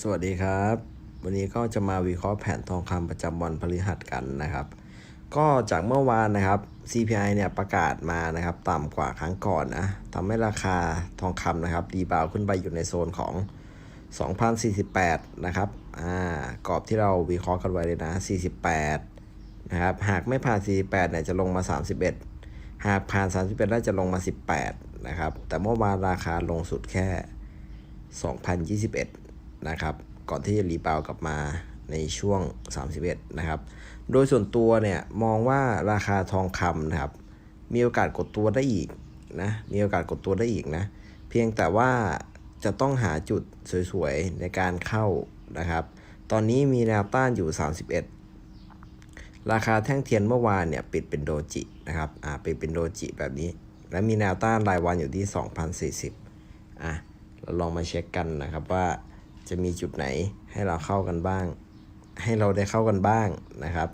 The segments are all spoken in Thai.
สวัสดีครับ วันนี้ก็จะมาวิเคราะห์แผนทองคำประจำวันพฤหัสกันนะครับ ก็จากเมื่อวานนะครับ CPI เนี่ยประกาศมานะครับ ต่ำกว่าครั้งก่อนนะทำให้ราคาทองคำนะครับรีบาวขึ้นไปอยู่ในโซนของ 2,048 นะครับอ่ากรอบที่เราวิเคราะห์กันไว้เลยนะ 48 นะครับ หากไม่ผ่าน 48 เนี่ยจะลงมา 31 หากผ่าน 31ได้วจะลงมา 18 นะครับ แต่เมื่อวานราคาลงสุดแค่ 2021 นะครับ ก่อนที่จะรีบาวกลับมาในช่วง 31 นะครับ โดยส่วนตัวเนี่ยมองว่าราคาทองคำนะครับ มีโอกาสกดตัวได้อีกนะ มีโอกาสกดตัวได้อีกนะ เพียงแต่ว่าจะต้องหาจุดสวยๆ ในการเข้านะครับ ตอนนี้มีแนวต้านอยู่ 31 ราคาแท่งเทียนเมื่อวานเนี่ยปิดเป็นโดจินะครับ อ่า ปิดเป็นโดจิแบบนี้ และมีแนวต้านรายวันอยู่ที่ 2,040 อะ เราลองมาเช็คกันนะครับว่า จะมีจุดไหนให้เราเข้ากันบ้าง ให้เราได้เข้ากันบ้างนะครับ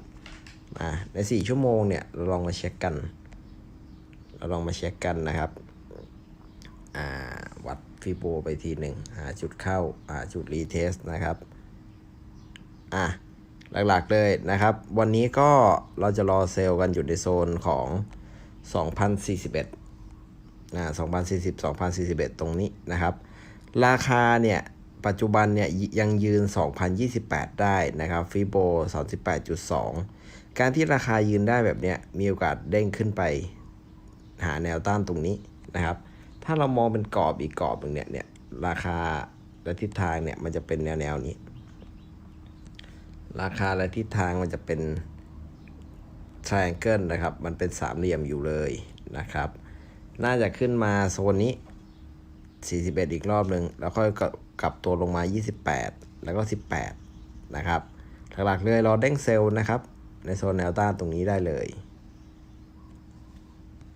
อะใน 4 ชั่วโมงเนี่ยเราลองมาเช็คกัน เราลองมาเช็คกันนะครับอ่าวัดฟิโบไปทีหนึ่งหาจุดเข้าหาจุดรีเทสนะครับอะหลักๆเลยนะครับ วันนี้ก็เราจะรอเซลล์กันอยู่ในโซนของ 2041นะ2040 2041 ตรงนี้นะครับ ราคาเนี่ย ปัจจุบันเนี่ยยังยืน 2028 ได้นะครับฟิโบ38.2 การที่ราคายืนได้แบบเนี้ยมีโอกาสเด้งขึ้นไป หาแนวต้านตรงนี้นะครับ ถ้าเรามองเป็นกรอบอีกกรอบหนึ่งเนี่ยเนี่ยราคาและทิศทางเนี่ยมันจะเป็นแนวแนวนี้ ราคาและทิศทางมันจะเป็น triangle นะครับ มันเป็นสามเหลี่ยมอยู่เลยนะครับ น่าจะขึ้นมาโซนนี้ 41 อีกรอบหนึ่งแล้วค่อยกลับตัวลงมา 28 แล้วก็ 18 นะครับ หลักๆเลยรอเด้งเซลล์นะครับ ในโซนแนวต้านตรงนี้ได้เลย